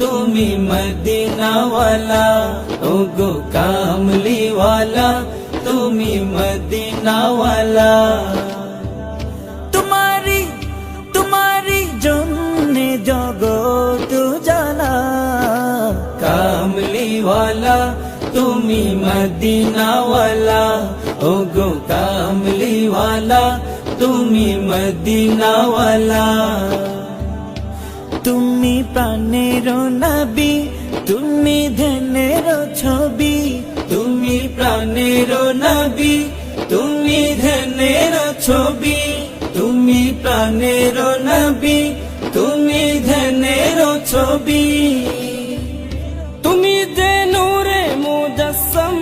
তুমি মদিনাওয়ালা ও গো কামলিওয়ালা তুমি মদিনাওয়ালা তোমারি তোমারি জন্যে জগত জানা কামলিওয়ালা তুমি মদিনাওয়ালা ও গো কামলিওয়ালা তুমি মদিনাওয়ালা তুমি প্রাণের নাবি, তুমি ধ্যানের ছবি, তুমি প্রাণের নাবি, তুমি ধ্যানের ছবি, তুমি প্রাণের নাবি, তুমি ধ্যানের ছবি। তুমি যে নূরে মুজাসম